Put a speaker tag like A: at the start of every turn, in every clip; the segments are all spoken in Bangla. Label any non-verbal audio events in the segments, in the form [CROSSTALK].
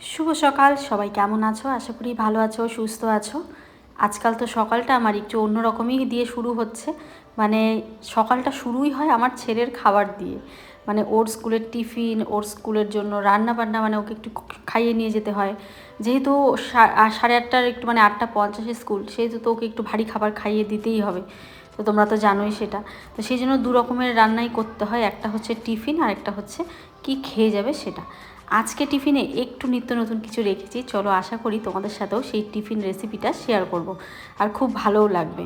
A: শুভ সকাল, সবাই কেমন আছো? আশা করি ভালো আছো, সুস্থ আছো। আজকাল তো সকালটা আমার একটু অন্যরকমই দিয়ে শুরু হচ্ছে। মানে সকালটা শুরুই হয় আমার ছেলের খাবার দিয়ে। মানে ওর স্কুলের টিফিন, ওর স্কুলের জন্য রান্না বান্না মানে ওকে একটু খাইয়ে নিয়ে যেতে হয়। যেহেতু সাড়ে আটটার একটু মানে আটটা পঞ্চাশে স্কুল, সেহেতু তো ওকে একটু ভারী খাবার খাইয়ে দিতেই হবে। তো তোমরা তো জানোই সেটা। তো সেই জন্য দু রকমের রান্নাই করতে হয়। একটা হচ্ছে টিফিন আর একটা হচ্ছে কি খেয়ে যাবে সেটা। আজকে টিফিনে একটু নিত্য নতুন কিছু রেখেছি। চলো আশা করি তোমাদের সাথেও সেই টিফিন রেসিপিটা শেয়ার করব আর খুব ভালোও লাগবে।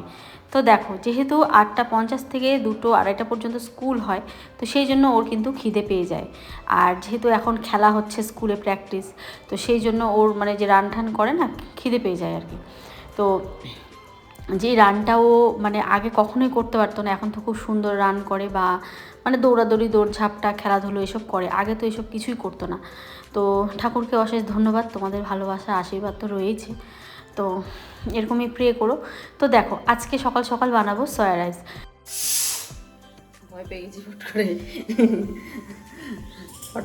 A: তো দেখো, যেহেতু আটটা পঞ্চাশ থেকে দুটো আড়াইটা পর্যন্ত স্কুল হয়, তো সেই জন্য ওর কিন্তু খিদে পেয়ে যায়। আর যেহেতু এখন খেলা হচ্ছে স্কুলে প্র্যাকটিস, তো সেই জন্য ওর মানে যে রান করে না, খিদে পেয়ে যায় আর কি। তো যে রানটাও মানে আগে কখনোই করতে পারতো না, এখন তো খুব সুন্দর রান করে বা মানে দৌড়াদৌড়ি, দৌড়ঝাপটা, খেলাধুলো এসব করে, আগে তো এসব কিছুই করতো না। তো ঠাকুরকে অশেষ ধন্যবাদ, তোমাদের ভালোবাসা, আশীর্বাদ তো রয়েছে তো এরকমই প্রে করো। তো দেখো, আজকে সকাল সকাল বানাবো সয়া রাইস
B: ভয় পেয়ে গেছি করে।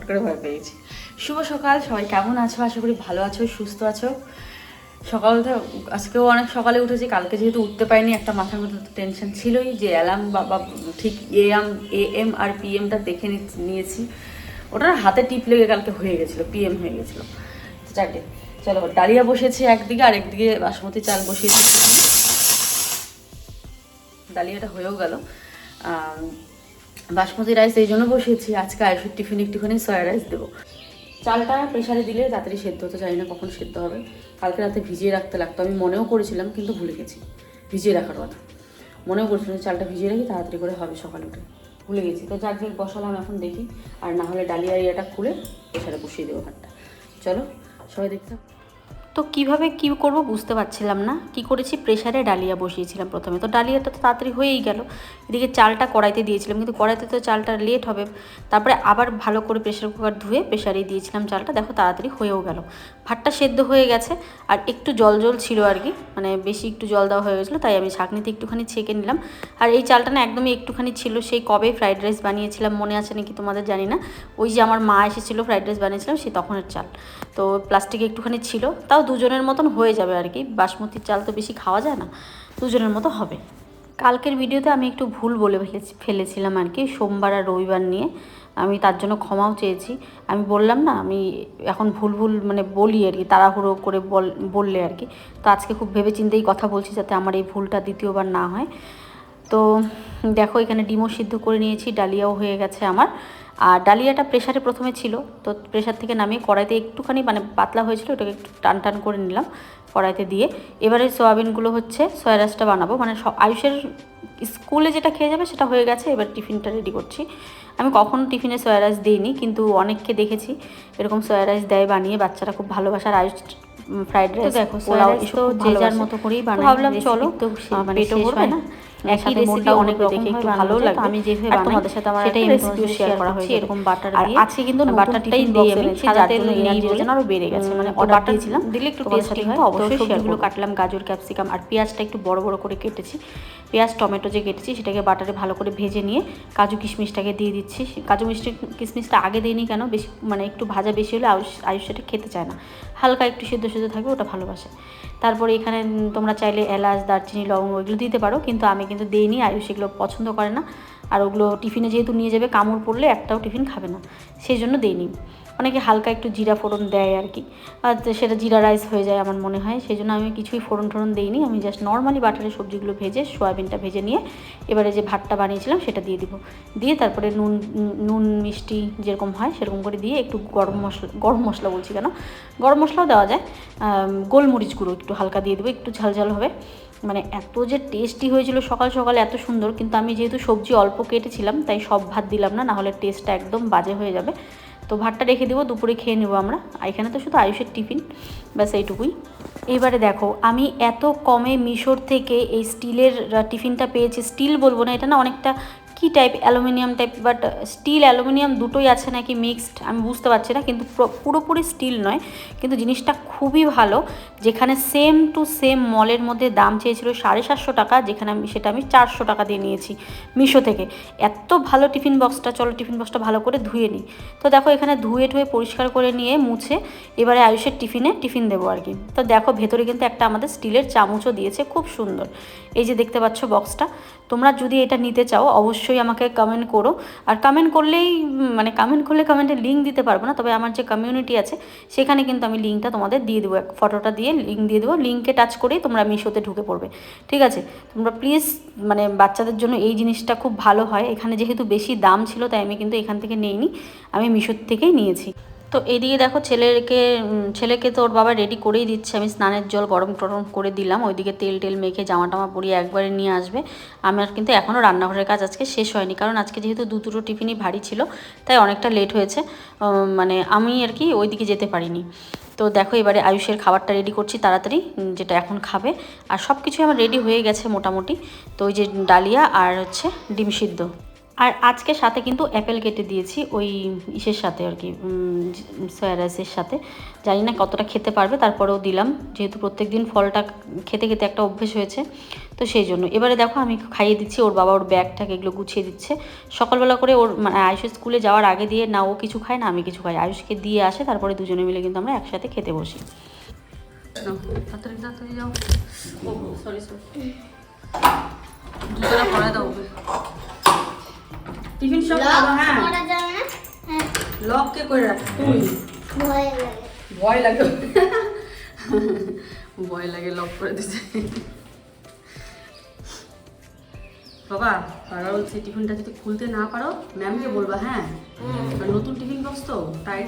B: করে ভয় পেয়ে গেছি। শুভ সকাল, সবাই কেমন আছো? আশা করি ভালো আছো, সুস্থ আছো। সকালটা আজকেও অনেক সকালে উঠেছি, কালকে যেহেতু উঠতে পারিনি, একটা মাথার মধ্যে তো টেনশন ছিলই যে অ্যালার্ম বা ঠিক A M A M R P এমটা দেখে নিয়েছি। ওটার হাতে টিপ লেগে কালকে হয়ে গেছিল পিএম হয়ে গেছিল। চারটে। চলো, ডালিয়া বসেছি একদিকে, আর একদিকে বাসমতি চাল বসিয়েছি ডালিয়াটা হয়েও গেল। বাসমতি রাইস এই জন্য বসিয়েছি। আজকে আয়ুষের টিফিন একটুখানি সয়া রাইস দেবো। চালটা প্রেশারে দিলে তাড়াতাড়ি সেদ্ধ হতে, জানি না কখন সেদ্ধ হবে। কালকে রাতে ভিজিয়ে রাখতে লাগতো, আমি মনেও করেছিলাম, কিন্তু ভুলে গেছি। ভিজিয়ে রাখার কথা। মনেও করেছিলাম চালটা ভিজিয়ে রাখি, তাড়াতাড়ি করে হবে সকাল উঠে। ভুলে গেছি। তো যাক যাক, বসালাম এখন, দেখি। আর না হলে ডালিয়া ইয়েটা খুলে প্রেশারে বসিয়ে দেবো ভাতটা। চলো, সবাই দেখতে।
A: তো কীভাবে কি করব বুঝতে পারছিলাম না। কি করেছি? প্রেশারে ডালিয়া বসিয়েছিলাম প্রথমে। তো ডালিয়াটা তো তাড়াতাড়ি হয়েই গেল। এদিকে চালটা কড়াইতে দিয়েছিলাম। কিন্তু কড়াইতে তো চালটা লেট হবে। তারপরে আবার ভালো করে প্রেশার কুকার ধুয়ে প্রেশারে দিয়েছিলাম চালটা। দেখো তাড়াতাড়ি হয়েও গেল। ভাতটা সেদ্ধ হয়ে গেছে। আর একটু জল জল ছিল আর কি। মানে বেশি একটু জল দেওয়া হয়ে গেছিল, তাই আমি ছাঁকনিতে একটুখানি ছেঁকে নিলাম। আর এই চালটা না একদমই একটুখানি ছিল। সেই কবে ফ্রাইড রাইস বানিয়েছিলাম মনে আছে নাকি তোমাদের জানি না। ওই যে আমার মা এসেছিল ফ্রাইড রাইস বানিয়েছিলাম, সে তখনের চাল। তো প্লাস্টিকে একটুখানি ছিল। তাও দুজনের মতন হয়ে যাবে আর কি। বাসমতির চাল তো বেশি খাওয়া যায় না, দুজনের মতো হবে। কালকের ভিডিওতে আমি একটু ভুল বলে ফেলেছিলাম আর কি, সোমবার আর রবিবার নিয়ে। আমি তার জন্য ক্ষমাও চেয়েছি। আমি বললাম না, আমি এখন ভুল ভুল মানে বলি আর কি, তাড়াহুড়ো করে বল, বললে আর কি। তো আজকে খুব ভেবে চিন্তেই কথা বলছি যাতে আমার এই ভুলটা দ্বিতীয়বার না হয়। তো দেখো, এখানে ডিমও সিদ্ধ করে নিয়েছি, ডালিয়াও হয়ে গেছে আমার। আর ডালিয়াটা প্রেশারে প্রথমে ছিল তো প্রেশার থেকে নামিয়ে কড়াইতে একটুখানি মানে পাতলা হয়েছিল ওটাকে একটু টান টান করে নিলাম কড়াইতে দিয়ে। এবারে সয়াবিনগুলো হচ্ছে সয়া রাইসটা বানাবো মানে আয়ুষের স্কুলে যেটা খেয়ে যাবে সেটা হয়ে গেছে এবার টিফিনটা রেডি করছি। আমি কখনো টিফিনে সয়া রাইস দিইনি কিন্তু অনেককে দেখেছি এরকম সয়া রাইস দেয় বানিয়ে বাচ্চারা খুব ভালোবাসার আয়ুষ ফ্রাইড রাইস দেখো পোলাও এসব যে যার মতো করেই বানাই ভাবলাম চলো তো মানে পেটও ভরবে না। একই রেসিপি অনেক দেখে একটু ভালো লাগে আমি যেভাবে বানাই তোমাদের সাথে আমার সেটাই তোমাদের শেয়ার করা হয়েছে। এরকম বাটার আর আজকে কিন্তু বাটারটাই দিয়ে আমি সাদা তেল নেই বলে আরও বেড়ে গেছে। মানে অর্ডার দিয়েছিলাম দিলে একটু টেস্টি হয়। অবশ্যই সবজিগুলো কাটলাম গাজর ক্যাপসিকাম আর পেঁয়াজটা একটু বড় বড় করে কেটেছি। পেঁয়াজ টমেটো যে কেটেছি সেটাকে বাটারে ভালো করে ভেজে নিয়ে কাজু কিশমিশটাকে দিয়ে দিচ্ছি। কাজু মিষ্টি কিশমিশটা আগে দিইনি কেন? বেশি মানে একটু ভাজা বেশি হলে আয়ুষ আয়ুষ সেটা খেতে চায় না। হালকা একটু সিদ্ধ সিদ্ধ থাকবে ওটা ভালোবাসে। তারপরে এখানে তোমরা চাইলে এলাচ দারচিনি লবঙ্গ ওইগুলো দিতে পারো কিন্তু আমি কিন্তু দিইনি আয়ুষ এগুলো পছন্দ করে না। আর ওগুলো টিফিনে যেহেতু নিয়ে যাবে, কামড় পড়লে একটাও টিফিন খাবে না। সেই জন্য দিইনি অনেকে হালকা একটু জিরা ফোড়ন দেয় আর কি। সেটা জিরা রাইস হয়ে যায় আমার মনে হয়। সেই জন্য আমি কিছুই ফোড়ন টোড়ন দিইনি। আমি জাস্ট নর্মালি বাটারের সবজিগুলো ভেজে, সয়াবিনটা ভেজে নিয়ে এবারে যে ভাতটা বানিয়েছিলাম সেটা দিয়ে দিব। দিয়ে তারপরে নুন নুন, মিষ্টি যেরকম হয় সেরকম করে দিয়ে একটু গরম মশলা গরম মশলা বলছি কেন? গরম মশলাও দেওয়া যায়। গোলমরিচ গুঁড়ো একটু হালকা দিয়ে দেবো, একটু ঝাল ঝাল হবে। মানে এত যে টেস্টি হয়েছিল সকাল সকাল এত সুন্দর, কিন্তু আমি যেহেতু সবজি অল্প কেটেছিলাম, তাই সব ভাত দিলাম না, নাহলে টেস্টটা একদম বাজে হয়ে যাবে। তো ভাতটা রেখে দেবো, দুপুরে খেয়ে নেব আমরা। এখানে তো শুধু আয়ুষের টিফিন, ব্যাস এইটুকুই। এবারে দেখো, আমি এত কমে মিশোর থেকে এই স্টিলের টিফিনটা পেয়েছি। স্টিল বলব না, এটা না অনেকটা কী type aluminium type but steel aluminium দুটোই আছে নাকি মিক্সড আমি বুঝতে পারছি না, কিন্তু পুরোপুরি স্টিল নয়, কিন্তু জিনিসটা খুবই ভালো, যেখানে সেম টু সেম মলের মধ্যে দাম চেয়েছিল সাড়ে সাতশো টাকা, যেখানে আমি, সেটা আমি চারশো টাকা দিয়ে নিয়েছি মিশো থেকে। এত ভালো টিফিন বক্সটা, চলো টিফিন বক্সটা ভালো করে ধুয়ে নিই। তো দেখো এখানে ধুয়ে টুয়ে পরিষ্কার করে নিয়ে মুছে, এবারে আয়ুষের টিফিনে টিফিন দেবো আর কি। তো দেখো ভেতরে কিন্তু একটা আমাদের স্টিলের চামচও দিয়েছে, খুব সুন্দর। এই যে দেখতে পাচ্ছ বক্সটা তোমরা যদি এটা নিতে চাও, অবশ্যই আমাকে কমেন্ট করো। আর কমেন্ট করলেই মানে কমেন্ট করলে কমেন্টে লিঙ্ক দিতে পারব না, তবে আমার যে কমিউনিটি আছে, সেখানে কিন্তু আমি লিঙ্কটা তোমাদের দিয়ে দেবো। ফটোটা দিয়ে লিঙ্ক দিয়ে দেবো। লিঙ্কে টাচ করেই তোমরা মিশোতে ঢুকে পড়বে। ঠিক আছে? তোমরা প্লিজ মানে বাচ্চাদের জন্য এই জিনিসটা খুব ভালো হয়। এখানে যেহেতু বেশি দাম ছিল, তাই আমি কিন্তু এখান থেকে নিইনি। আমি মিশোর থেকেই নিয়েছি। তো এইদিকে দেখো ছেলেকে ছেলেকে তো ওর বাবা রেডি করেই দিচ্ছে। আমি স্নানের জল গরম টরম করে দিলাম। ওইদিকে তেল টেল মেখে জামা টামা পরিয়ে একবারে নিয়ে আসবে। আমার কিন্তু এখনও রান্নাঘরের কাজ আজকে শেষ হয়নি। কারণ আজকে যেহেতু দু দুটো টিফিনই ভারী ছিল, তাই অনেকটা লেট হয়েছে। মানে আমি আর কি ওইদিকে যেতে পারিনি। তো দেখো এবারে আয়ুষের খাবারটা রেডি করছি তাড়াতাড়ি যেটা এখন খাবে। আর সব কিছুই আমার রেডি হয়ে গেছে মোটামুটি। তো ওই যে ডালিয়া আর হচ্ছে ডিম সিদ্ধ। আর আজকে সাথে কিন্তু অ্যাপেল কেটে দিয়েছি, ওই ইসের সাথে আর কি সয়া রাইসের সাথে। জানি না কতটা খেতে পারবে, তারপরেও দিলাম, যেহেতু প্রত্যেক দিন ফলটা খেতে খেতে একটা অভ্যেস হয়েছে, তো সেই জন্য। এবারে দেখো আমি খাইয়ে দিচ্ছি, ওর বাবা ওর ব্যাগটাকে এগুলো গুছিয়ে দিচ্ছে। সকালবেলা করে ওর মানে আয়ুষের স্কুলে যাওয়ার আগে দিয়ে না ও কিছু খায় না, আমি কিছু খাই। আয়ুষকে দিয়ে আসে, তারপরে দুজনে মিলে কিন্তু আমরা একসাথে খেতে বসি। যাও সরি সরি দাও। টিফিন সব খাব হ্যাঁ।
C: করা যাবে না? হ্যাঁ।
A: লক কে করে রাখ তুই
C: ভয় লাগে।
A: ভয় লাগে। ভয় লাগে লক করে দিতে। বাবা বাবা বলছে টিফিনটা যদি খুলতে না পারো ম্যামকে বলবা হ্যাঁ। আর নতুন টিফিন বক্স তো টাইট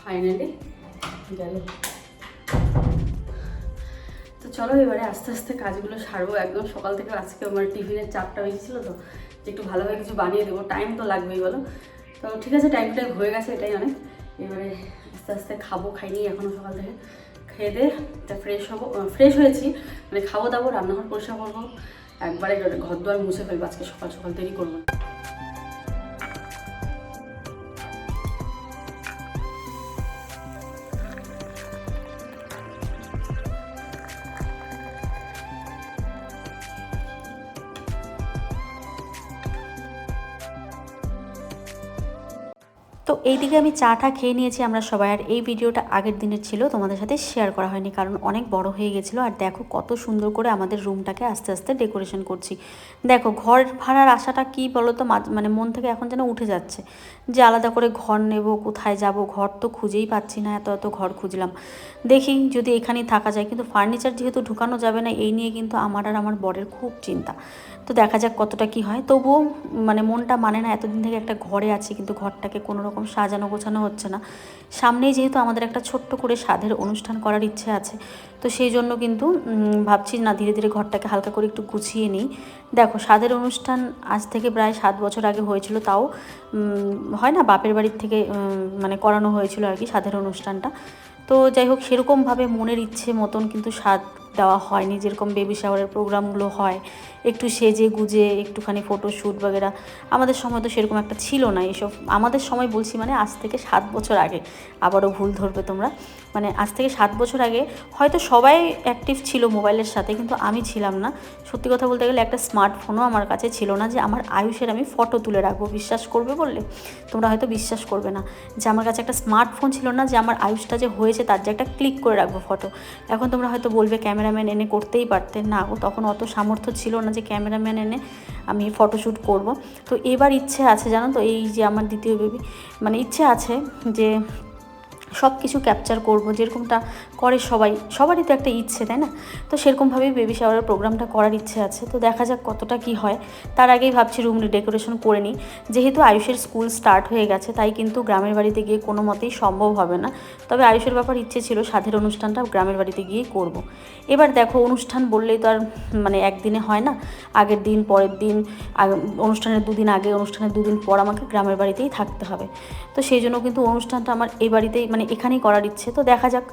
A: ফাইনালি গেল। চলো এবারে আস্তে আস্তে কাজগুলো সারবো। একদম সকাল থেকে আজকে আমার টিফিনের চাপটা বেশি ছিল তো, যে একটু ভালোভাবে কিছু বানিয়ে দেবো। টাইম তো লাগবেই বলো। তো ঠিক আছে টাইম টাইম হয়ে গেছে, এটাই অনেক। এবারে আস্তে আস্তে খাব, খাইনি এখনও সকাল থেকে। খেয়ে দিয়ে ফ্রেশ হব। ফ্রেশ হয়েছি মানে খাব দাবো, রান্নাঘর পরিষ্কার করব। একবারে ঘর দুয়ার মুছে ফেলব, আজকে সকাল সকাল দেরি করব তো এইদিকে আমি চাটা খেয়ে নিয়েছি, আমরা সবাই। আর এই ভিডিওটা আগের দিনের ছিল, তোমাদের সাথে শেয়ার করা হয়নি, কারণ অনেক বড় হয়ে গেছিল। আর দেখো কত সুন্দর করে আমাদের রুমটাকে আস্তে আস্তে ডেকোরেশন করছি। দেখো ঘর ভাড়ার আশাটা কী বলো তো মানে মন থেকে এখন যেন উঠে যাচ্ছে যে আলাদা করে ঘর নেব, কোথায় যাব? ঘর তো খুঁজেই পাচ্ছি না, এত এত ঘর খুঁজলাম। দেখি যদি এখানেই থাকা যায়, কিন্তু ফার্নিচার যেহেতু ঢুকানো যাবে না, এই নিয়ে কিন্তু আমার আর আমার বরের খুব চিন্তা। তো দেখা যাক কতটা কি হয়। তবুও মানে মনটা মানে না, এতদিন থেকে একটা ঘরে আছি, কিন্তু ঘরটাকে কোনো রকম সাজানো গোছানো হচ্ছে না। সামনেই যেহেতু আমাদের একটা ছোট্ট করে স্বাদের অনুষ্ঠান করার ইচ্ছে আছে, তো সেই জন্য কিন্তু ভাবছি না, ধীরে ধীরে ঘরটাকে হালকা করে একটু গুছিয়ে নিই। দেখো স্বাদের অনুষ্ঠান আজ থেকে প্রায় সাত বছর আগে হয়েছিল, তাও হয় না, বাপের বাড়ির থেকে মানে করানো হয়েছিল আর কি স্বাদের অনুষ্ঠানটা। তো যাই হোক, সেরকমভাবে মনের ইচ্ছে মতন কিন্তু স্বাদ দেওয়া হয়নি, যেরকম বেবি শাওয়ারের প্রোগ্রামগুলো হয়, একটু সেজে গুজে, একটুখানি ফটোশ্যুট বাগেরা। আমাদের সময় তো সেরকম একটা ছিল না এসব। আমাদের সময় বলছি মানে আজ থেকে সাত বছর আগে, আবারও ভুল ধরবে তোমরা। মানে আজ থেকে সাত বছর আগে হয়তো সবাই অ্যাক্টিভ ছিল মোবাইলের সাথে, কিন্তু আমি ছিলাম না। সত্যি কথা বলতে গেলে একটা স্মার্টফোনও আমার কাছে ছিল না যে আমার আয়ুষের আমি ফটো তুলে রাখব। বিশ্বাস করবে বললে? তোমরা হয়তো বিশ্বাস করবে না যে আমার কাছে একটা স্মার্টফোন ছিল না যে আমার আয়ুষটা যে হয়েছে তার যে একটা ক্লিক করে রাখব ফটো এখন তোমরা হয়তো বলবে ক্যামেরাম্যান এনে করতেই পারতেন না। তখন অত সামর্থ্য ছিল না যে ক্যামেরাম্যান এনে আমি ফটোশ্যুট করব। তো এবার ইচ্ছে আছে, জানো তো, এই যে আমার দ্বিতীয় বেবি মানে ইচ্ছে আছে যে সব কিছু ক্যাপচার করব, যেরকমটা করে সবাই, সবারই তো একটা ইচ্ছে, তাই না? তো সেরকমভাবেই বেবি শাওয়ারের প্রোগ্রামটা করার ইচ্ছে আছে। তো দেখা যাক কতটা কি হয়। তার আগেই ভাবছি রুম ডেকোরেশন করে নিই। যেহেতু আয়ুষের স্কুল স্টার্ট হয়ে গেছে, তাই কিন্তু গ্রামের বাড়িতে গিয়ে কোনো মতেই সম্ভব হবে না। তবে আয়ুষের ব্যাপার ইচ্ছে ছিল, সাধের অনুষ্ঠানটা গ্রামের বাড়িতে গিয়ে করব। এবার দেখো, অনুষ্ঠান বললেই তো আর মানে একদিনে হয় না। আগের দিন, পরের দিন অনুষ্ঠানের দুদিন আগে, অনুষ্ঠানের দুদিন পর আমাকে গ্রামের বাড়িতেই থাকতে হবে। তো সেই জন্য কিন্তু অনুষ্ঠানটা আমার এই বাড়িতেই মানে এখানেই করার ইচ্ছে। তো দেখা যাক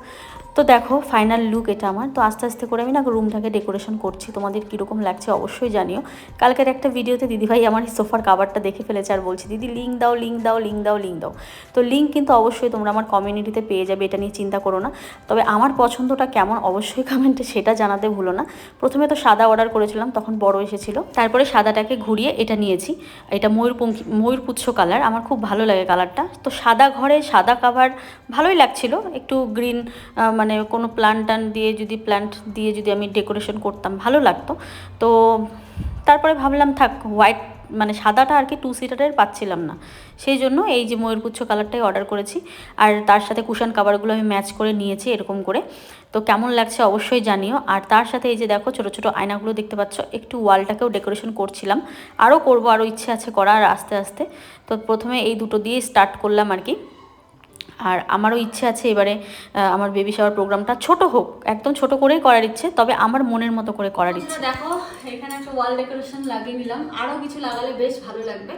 A: তো দেখো ফাইনাল লুক এটা আমার। তো আস্তে আস্তে করে আমি না রুমটাকে ডেকোরেশন করছি। তোমাদের কীরকম লাগছে অবশ্যই জানিও। কালকের একটা ভিডিওতে দিদিভাই আমার সোফার কাভারটা দেখে ফেলেছে আর বলছি, দিদি লিঙ্ক দাও লিঙ্ক দাও লিঙ্ক দাও লিঙ্ক দাও। তো লিঙ্ক কিন্তু অবশ্যই তোমরা আমার কমিউনিটিতে পেয়ে যাবে, এটা নিয়ে চিন্তা করো না। তবে আমার পছন্দটা কেমন অবশ্যই কমেন্টে সেটা জানাতে ভুলো না। প্রথমে তো সাদা অর্ডার করেছিলাম, তখন বড় এসেছিল। তারপরে সাদাটাকে ঘুরিয়ে এটা নিয়েছি। এটা ময়ূরপঙ্খী, ময়ূরপুচ্ছ কালার আমার খুব ভালো লাগে কালারটা তো সাদা ঘরে সাদা কাভার ভালোই লাগছিল। একটু গ্রিন মানে কোনো প্লান্ট টান দিয়ে যদি প্ল্যান্ট দিয়ে যদি আমি ডেকোরেশন করতাম, ভালো লাগতো। তো তারপরে ভাবলাম, থাক, হোয়াইট মানে সাদাটা আর কি টু সিটারের পাচ্ছিলাম না। সেই জন্য এই যে ময়ূরপুচ্ছ কালারটাই অর্ডার করেছি। আর তার সাথে কুশন কাভারগুলো আমি ম্যাচ করে নিয়েছি এরকম করে। তো কেমন লাগছে অবশ্যই জানিও। আর তার সাথে এই যে দেখো, ছোটো ছোটো আয়নাগুলো দেখতে পাচ্ছ, একটু ওয়ালটাকেও ডেকোরেশন করছিলাম। আরও করব, আরও ইচ্ছে আছে করার আস্তে আস্তে। তো প্রথমে এই দুটো দিয়ে স্টার্ট করলাম আর কি। আর আমারও ইচ্ছে আছে এবারে আহ, আমার বেবি শাওয়ার প্রোগ্রামটা ছোট হোক একদম ছোট করেই করার ইচ্ছে তবে আমার মনের মতো করে করার ইচ্ছে।
B: দেখো এখানে একটা ওয়াল ডেকোরেশন লাগিয়ে নিলাম আরও কিছু লাগালে বেশ ভালো লাগবে।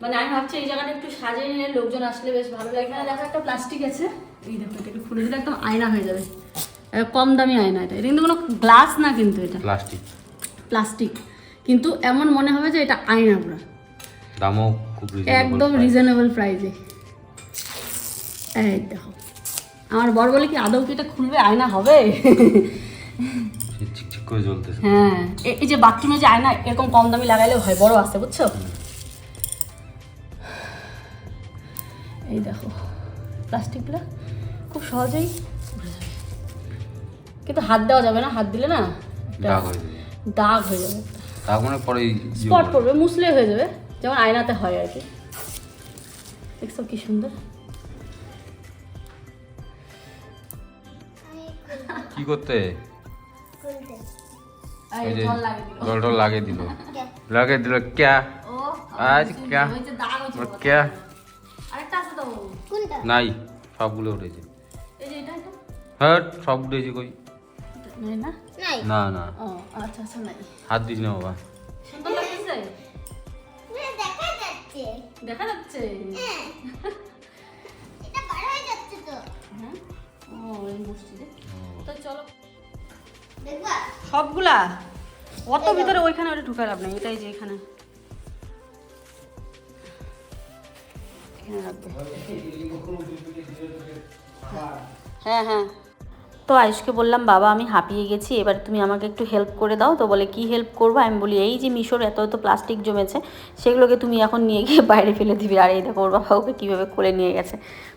B: মানে আমি ভাবছি এই জায়গাটা একটু সাজিয়ে নিলে লোকজন আসলে বেশ ভালো লাগবে। আর দেখো একটা প্লাস্টিক আছে। এই দেখো এটা একটু খুলে দিলে একদম আয়না হয়ে যাবে। কম দামি আয়না এটা। এটা কিন্তু কোনো গ্লাস না কিন্তু এটা।
D: প্লাস্টিক
B: প্লাস্টিক কিন্তু এমন মনে হবে যে এটা আয়না পুরো।
D: দামও খুব
B: একদম রিজনেবল প্রাইসে এই দেখো। আমার বর বলে কি আদৌ কি এটা খুলবে? আয়না হবে?
D: চিকচিক করে জ্বলতেছে।
B: হ্যাঁ। এই যে বাথরুমে যে আয়না এরকম কম দামি লাগাইলে হয় বড় আসছে বুঝছ? এই দেখো প্লাস্টিকগুলো খুব সহজেই কিন্তু হাত দেওয়া যাবে না হাত দিলে না
D: দাগ হয়ে যাবে।
B: দাগ
D: মানে পরে
B: স্পট
D: করে।
B: পড়বে মুসলে হয়ে যাবে যেমন আয়নাতে হয় আর কি। দেখছ কি সুন্দর?
D: কি করতে?
B: জল লাগিয়ে দিল।
D: টল লাগিয়ে দিল। [LAUGHS] লাগিয়ে দিল ক্যা? আজ ক্যা?
B: ওই যে দাগ হয়েছে
D: ওর ক্যা? নাই সবগুলো উঠেছে।
B: এই যে এটা এটা
D: হ্যাঁ সব উঠেছে কই?
B: না?
D: না না।
B: ও আচ্ছা আচ্ছা নাই।
D: হাত দিস না বাবা।
C: দেখা যাচ্ছে।
B: দেখা যাচ্ছে?
C: হ্যাঁ। [LAUGHS] এটা হয়ে যাচ্ছে তো।
B: হ্যাঁ? ও এই মসজিদে? তো চলো। সবগুলা? অত ভিতরে ওইখানে ওটা ঢুকে লাভ নেই এটাই যে এখানে। এখানে হ্যাঁ হ্যাঁ।
A: তো আয়ুষকে বললাম বাবা আমি হাঁপিয়ে গেছি এবার তুমি আমাকে একটু হেল্প করে দাও। তো বলে কি হেল্প করব? আমি বলি এই যে মিশোর এত এত প্লাস্টিক জমেছে সেগুলোকে তুমি এখন নিয়ে গিয়ে [LAUGHS] বাইরে ফেলে দিবে। আর এই দেখো ওর বাবা ওকে কীভাবে কোলে নিয়ে গেছে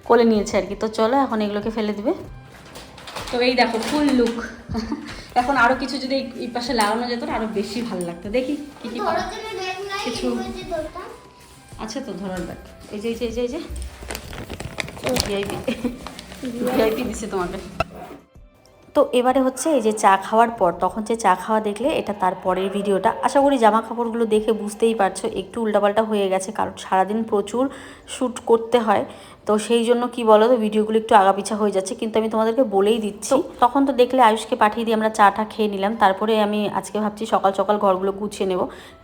A: কোলে নিয়েছে আর কি। তো চলো এখন এগুলোকে ফেলে দিবে।
B: তো এই দেখো ফুল লুক এখন আরও কিছু যদি এই- পাশে লাগানো যেত না আরও বেশি ভালো লাগতো। দেখি কি কি কিছু। আছে তো ধরার ব্যাগ
A: এই যে এই যে এই যে এই যে।
B: ভিআইপি ভিআইপি দিছে তোমাকে।
A: তো এবারে হচ্ছে এই যে চা খাওয়ার পর, তখন যে চা খাওয়া দেখলে এটা তার পরের ভিডিওটা। আশা করি জামা কাপড়গুলো দেখে বুঝতেই পারছ, একটু উল্টাপাল্টা হয়ে গেছে, কারণ সারাদিন প্রচুর শ্যুট করতে হয়। তো সেই জন্য কি বলো তো ভিডিওগুলো একটু আগাপিছা হয়ে যাচ্ছে কিন্তু আমি তোমাদেরকে বলেই দিচ্ছি। তখন তো দেখলে আয়ুষকে পাঠিয়ে দিয়ে আমরা চাটা খেয়ে নিলাম তারপরে আমি আজকে ভাবছি সকাল সকাল ঘরগুলো গুছিয়ে নেব।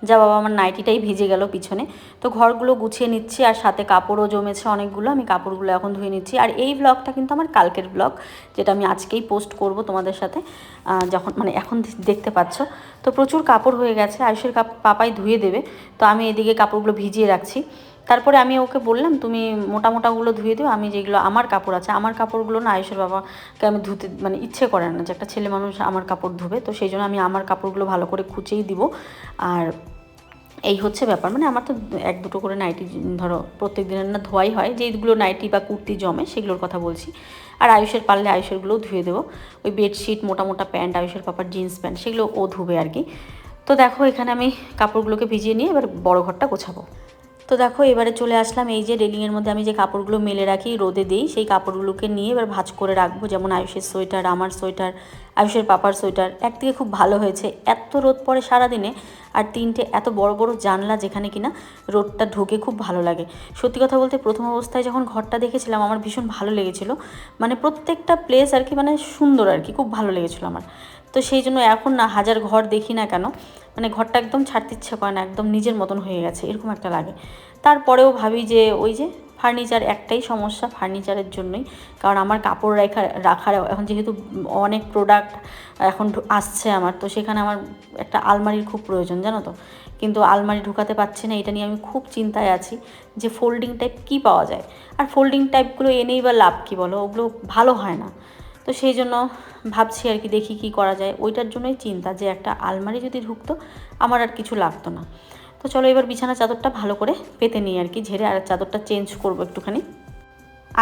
A: যা বাবা আমার নাইটিটাই ভিজে গেল পিছনে। তো ঘরগুলো গুছিয়ে নিচ্ছি আর সাথে কাপড়ও জমেছে অনেকগুলো আমি কাপড়গুলো এখন ধুয়ে নিচ্ছি। আর এই ব্লগটা কিন্তু আমার কালকের ব্লগ যেটা আমি আজকেই পোস্ট করব তোমাদের সাথে যখন মানে এখন দেখতে পাচ্ছ। তো প্রচুর কাপড় হয়ে গেছে আয়ুষের কাপ পাপাই ধুয়ে দেবে। তো আমি এদিকে কাপড়গুলো ভিজিয়ে রাখছি। তারপরে আমি ওকে বললাম, তুমি মোটা মোটাগুলো ধুয়ে দিও, আমি যেগুলো, আমার কাপড় আছে, আমার কাপড়গুলো না আয়ুষের বাবাকে আমি ধুতে মানে ইচ্ছে করে না যে একটা ছেলে মানুষ আমার কাপড় ধুবে, তো সেই জন্য আমি আমার কাপড়গুলো ভালো করে খুঁচেই দিব। আর এই হচ্ছে ব্যাপার মানে আমার তো এক দুটো করে নাইটি, ধরো প্রত্যেক দিনের না ধোয়াই হয় যেগুলো নাইটি বা কুর্তি জমে সেগুলোর কথা বলছি। আর আয়ুষের পারলে আয়ুষেরগুলোও ধুয়ে দেবো, ওই বেডশিট মোটা মোটা প্যান্ট, আয়ুষের পাপার জিন্স প্যান্ট, সেগুলো ও ধুবে আর কি। তো দেখো এখানে আমি কাপড়গুলোকে ভিজিয়ে নিয়ে এবার বড় ঘরটা গোছাবো। তো দেখো, এবারে চলে আসলাম এই যে রেলিংয়ের মধ্যে আমি যে কাপড়গুলো মেলে রাখি, রোদে দিই, সেই কাপড়গুলোকে নিয়ে এবার ভাজ করে রাখব। যেমন আয়ুষের সোয়েটার, আমার সোয়েটার, আয়ুষের পাপার সোয়েটার। একদিকে খুব ভালো হয়েছে, এত রোদ পড়ে সারাদিনে, আর তিনটে এত বড় বড় জানলা যেখানে কিনা রোদটা ঢোকে খুব ভালো লাগে। সত্যি কথা বলতে প্রথম অবস্থায় যখন ঘরটা দেখেছিলাম, আমার ভীষণ ভালো লেগেছিল। মানে প্রত্যেকটা প্লেস আর কি মানে সুন্দর আর কি, খুব ভালো লেগেছিল আমার। তো সেই জন্য এখন না হাজার ঘর দেখি না কেন মানে ঘরটা একদম ছাড়তে ইচ্ছে করে না, একদম নিজের মতন হয়ে গেছে, এরকম একটা লাগে। তারপরেও ভাবি যে ওই যে ফার্নিচার একটাই সমস্যা ফার্নিচারের জন্যই, কারণ আমার কাপড় রেখা, রাখার এখন যেহেতু অনেক প্রোডাক্ট এখন আসছে আমার, তো সেখানে আমার একটা আলমারির খুব প্রয়োজন, জানো তো? কিন্তু আলমারি ঢুকাতে পারছি না, এটা নিয়ে আমি খুব চিন্তায় আছি যে ফোল্ডিং টাইপ কী পাওয়া যায়? আর ফোল্ডিং টাইপগুলো এনেই বা লাভ কী বলো? ওগুলো ভালো হয় না। তো সেই জন্য ভাবছি আর কি দেখি কি করা যায়। ওইটার জন্যই চিন্তা যে একটা আলমারি যদি ঢুকতো, আমার আর কিছু লাগতো না। তো চলো এবার বিছানা চাদরটা ভালো করে পেতে নিই আর কি, ঝেড়ে আর চাদরটা চেঞ্জ করব একটুখানি।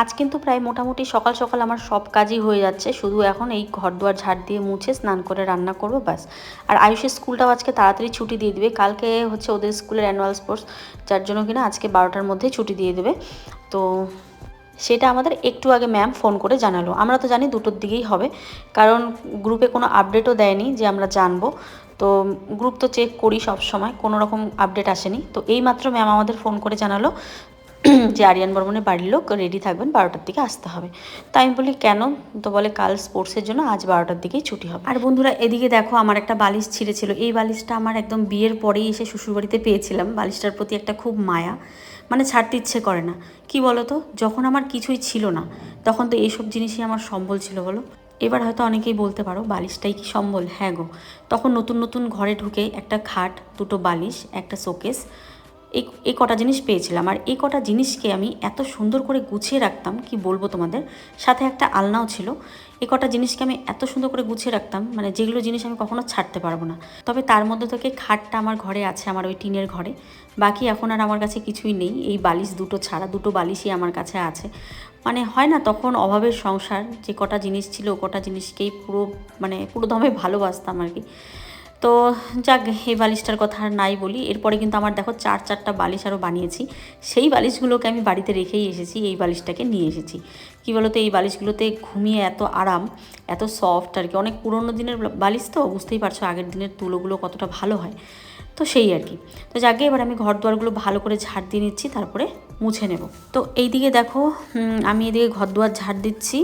A: আজ কিন্তু প্রায় মোটামুটি সকাল সকাল আমার সব কাজই হয়ে যাচ্ছে, শুধু এখন এই ঘর দুয়ার ঝাড় দিয়ে মুছে স্নান করে রান্না করব ব্যাস। আর আয়ুষের স্কুলটাও আজকে তাড়াতাড়ি ছুটি দিয়ে দিবে, কালকে হচ্ছে ওদের স্কুলের অ্যানুয়াল স্পোর্টস যার জন্য কিনা আজকে বারোটার মধ্যেই ছুটি দিয়ে দেবে। তো সেটা আমাদের একটু আগে ম্যাম ফোন করে জানালো। আমরা তো জানি দুটোর দিকেই হবে। কারণ গ্রুপে কোনো আপডেটও দেয়নি যে আমরা জানব। তো গ্রুপ তো চেক করি সব সময়, কোনো রকম আপডেট আসেনি। তো এইমাত্র ম্যাম আমাদের ফোন করে জানালো যে আরিয়ান বর্মনের বাড়ির লোক রেডি থাকবেন, বারোটার দিকে আসতে হবে। তাই আমি বলি, কেন? তো বলে, কাল স্পোর্টসের জন্য আজ বারোটার দিকেই ছুটি হবে। আর বন্ধুরা, এদিকে দেখো, আমার একটা বালিশ ছিঁড়েছিল। এই বালিশটা আমার একদম বিয়ের পরেই এসে শ্বশুরবাড়িতে পেয়েছিলাম। বালিশটার প্রতি একটা খুব মায়া। মানে ছাড়তে ইচ্ছে করে না। কি বলো তো যখন আমার কিছুই ছিল না, তখন তো এইসব জিনিসই আমার সম্বল ছিল বলো। এবার হয়তো অনেকেই বলতে পারো, বালিশটাই কি সম্বল? হ্যাঁ গো। তখন নতুন নতুন ঘরে ঢুকে একটা খাট, দুটো বালিশ, একটা শোকেস এই এই কটা জিনিস পেয়েছিলাম। আর এই কটা জিনিসকে আমি এত সুন্দর করে গুছিয়ে রাখতাম, কি বলব তোমাদের? সাথে একটা আলনাও ছিল। এই কটা জিনিসকে আমি এত সুন্দর করে গুছিয়ে রাখতাম মানে যেগুলো জিনিস আমি কখনো ছাড়তে পারব না। তবে তার মধ্যে থেকে খাটটা আমার ঘরে আছে, আমার ওই টিনের ঘরে। বাকি এখন আর আমার কাছে কিছুই নেই। এই বালিশ দুটো ছাড়া, দুটো বালিশই আমার কাছে আছে। মানে হয় না, তখন অভাবের সংসার, যে কটা জিনিস ছিল কটা জিনিসকেই পুরো মানে পুরো দমে ভালোবাসতাম আর কি। তো যাক, এই বালিশটার কথা আর নাই বলি। এরপরে কিন্তু আমার দেখো চার চারটা বালিশ আরও বানিয়েছি। সেই বালিশগুলোকে আমি বাড়িতে রেখেই এসেছি, এই বালিশটাকে নিয়ে এসেছি। কি বলতো, এই বালিশগুলোতে ঘুমিয়ে এত আরাম, এত সফট আর কি। অনেক পুরোনো দিনের বালিশ তো বুঝতেই পারছ আগের দিনের তুলোগুলো কতটা ভালো হয়। তো সেই আর কি। তো যাকে, এবার আমি ঘর দুয়ারগুলো ভালো করে ঝাড় দিয়ে নিচ্ছি, তারপরে মুছে নেব। তো এইদিকে দেখো আমি এদিকে ঘর দুয়ার ঝাড় দিচ্ছি।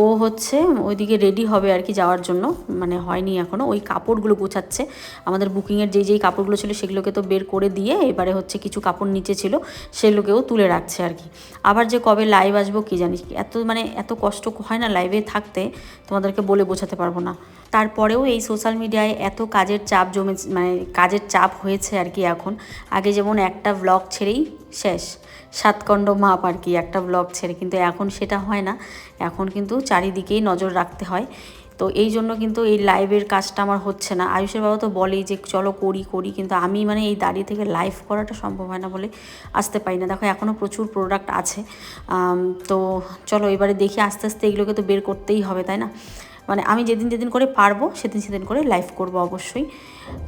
A: ও হচ্ছে ওইদিকে রেডি হবে আর কি যাওয়ার জন্য। মানে হয়নি এখনও ওই কাপড়গুলো গোছাচ্ছে। আমাদের বুকিংয়ের যেই যেই কাপড়গুলো ছিল সেগুলোকে তো বের করে দিয়ে এবারে হচ্ছে কিছু কাপড় নিচে ছিল, সেগুলোকেও তুলে রাখছে আর কি। আবার যে কবে লাইভ আসব কি জানিস এত মানে এত কষ্ট হয় না লাইভে থাকতে, তোমাদেরকে বলে বোঝাতে পারব না। তারপরেও এই সোশ্যাল মিডিয়ায় এত কাজের চাপ জমে মানে কাজের চাপ হয়েছে আর কি এখন। আগে যেমন একটা ব্লগ ছেড়েই শেষ। সাতকণ্ড মাপ আর কি, একটা ব্লগ ছেড়ে। কিন্তু এখন সেটা হয় না। এখন কিন্তু চারিদিকেই নজর রাখতে হয়। তো এই জন্য কিন্তু এই লাইভের কাজটা আমার হচ্ছে না। আয়ুষের বাবা তো বলেই যে, চলো করি করি। কিন্তু আমি মানে এই দাঁড়িয়ে থেকে লাইভ করাটা সম্ভব হয় না বলে আসতে পারি না। দেখো এখনও প্রচুর প্রোডাক্ট আছে। তো চলো এবারে দেখি, আস্তে আস্তে এগুলোকে তো বের করতেই হবে, তাই না? মানে আমি যেদিন যেদিন করে পারব, সেদিন সেদিন করে লাইভ করব অবশ্যই।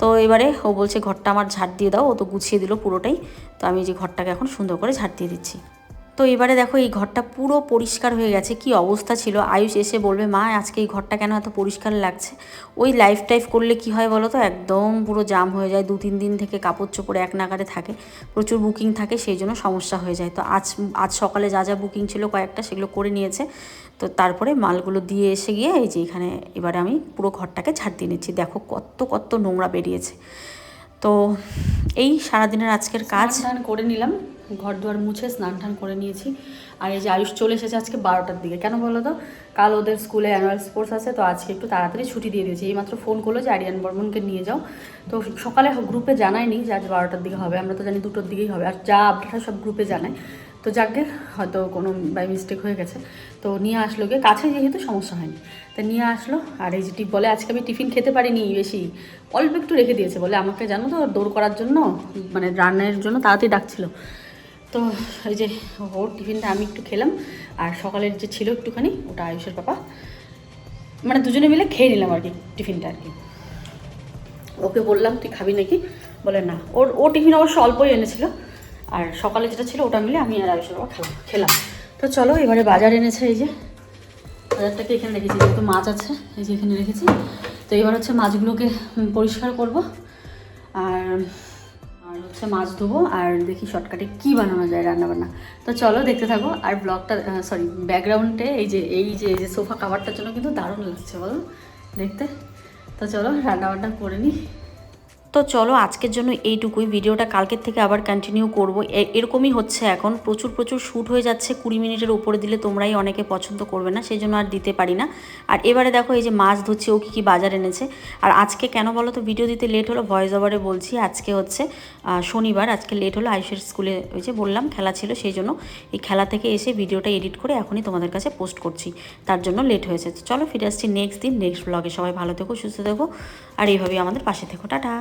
A: তো এবারে ও বলছে, ঘরটা আমার ঝাড় দিয়ে দাও। ও তো গুছিয়ে দিল পুরোটাই। তো আমি যে ঘরটাকে এখন সুন্দর করে ঝাড় দিয়ে দিচ্ছি। তো এবারে দেখো এই ঘরটা পুরো পরিষ্কার হয়ে গেছে। কি অবস্থা ছিল? আয়ুষ এসে বলবে, মা, আজকে এই ঘরটা কেন এত পরিষ্কার লাগছে? ওই লাইফ টাইফ করলে কি হয় বলো তো? একদম পুরো জাম হয়ে যায়। দু, তিন দিন থেকে কাপড় চোপড় এক নাগারে থাকে। প্রচুর বুকিং থাকে, সেই জন্য সমস্যা হয়ে যায়। তো আজ আজ সকালে যা যা বুকিং ছিল কয়েকটা সেগুলো করে নিয়েছে। তো তারপরে মালগুলো দিয়ে এসে গিয়ে এই যে এখানে এবারে আমি পুরো ঘরটাকে ঝাড় দিয়ে নিচ্ছি। দেখো কত কত নোংরা বেরিয়েছে। তো এই সারাদিনের আজকের কাজ। স্নান করে নিলাম ঘর দুয়ার মুছে স্নান টান করে নিয়েছি। আর এই যে আয়ুষ চলে এসেছে আজকে বারোটার দিকে। কেন বলো তো? কাল ওদের স্কুলে অ্যানুয়াল স্পোর্টস আছে, তো আজকে একটু তাড়াতাড়ি ছুটি দিয়ে দিয়েছে। এইমাত্র ফোন করল যে আরিয়ান বর্মনকে নিয়ে যাও। তো সকালে গ্রুপে জানায়নি যে আজ বারোটার দিকে হবে। আমরা তো জানি দুটোর দিকেই হবে। আর যা আপডেট সব গ্রুপে জানায়। তো যাকে হয়তো কোনো বাই মিস্টেক হয়ে গেছে। তো নিয়ে আসলো গিয়ে, কাছে যেহেতু সমস্যা হয়নি। তা নিয়ে আসলো, আর এই যে টিপ বলে আজকে আমি টিফিন খেতে পারিনি বেশি। অল্প একটু রেখে দিয়েছে, বলে আমাকে জানো তো, দৌড় করার জন্য মানে রান্নার জন্য তাড়াতাড়ি ডাকছিল। তো এই যে ওর টিফিনটা আমি একটু খেলাম, আর সকালের যে ছিল একটুখানি, ওটা আয়ুষের পাপা মানে দুজনে মিলে খেয়ে নিলাম আর কি, টিফিনটা আর কি। ওকে বললাম, তুই খাবি নাকি? বলে, না। ওর ও টিফিন অবশ্য অল্পই এনেছিল। আর সকালে যেটা ছিল ওটা মিলে আমি আর আয়ুষের বাবা খেলাম খেলাম। তো চলো, এবারে বাজার এনেছে এই যে। বাজারটাকে এখানে রেখেছি, যেহেতু মাছ আছে, এই যে এখানে রেখেছি। তো এবার হচ্ছে মাছগুলোকে পরিষ্কার করব। আর আর হচ্ছে মাছ ধোবো, আর দেখি শর্টকাটে কী বানানো যায় রান্নাবান্না। তো চলো, দেখতে থাকো। আর ব্লগটা সরি ব্যাকগ্রাউন্ডে এই যে এই যে এই যে সোফা কাভারটার জন্য কিন্তু দারুণ লাগছে, বলো। দেখতে। তো চলো, রান্নাবান্না করে নিই। তো চলো আজকের জন্য এইটুকুই। ভিডিওটা কালকের থেকে আবার কন্টিনিউ করব। এরকমই হচ্ছে এখন। প্রচুর প্রচুর শ্যুট হয়ে যাচ্ছে। কুড়ি মিনিটের উপরে দিলে তোমরাই অনেকে পছন্দ করবে না সেই জন্য আর দিতে পারি না। আর এবারে দেখো এই যে মাছ ধরছে, ও কী কী বাজার এনেছে। আর আজকে কেন বলো তো ভিডিও দিতে লেট হলো ভয়েস ওভারে বলছি, আজকে হচ্ছে শনিবার। আজকে লেট হলো, আয়ুষের স্কুলে ওই যে বললাম, খেলা ছিল, সেই জন্য এই খেলা থেকে এসে ভিডিওটা এডিট করে এখনই তোমাদের কাছে পোস্ট করছি। তার জন্য লেট হয়েছে। চলো, ফিরে আসছি নেক্সট দিন নেক্সট ব্লগে সবাই ভালো থেকো, সুস্থ থেকো। আর এইভাবেই আমাদের পাশে থেকো। টাটা।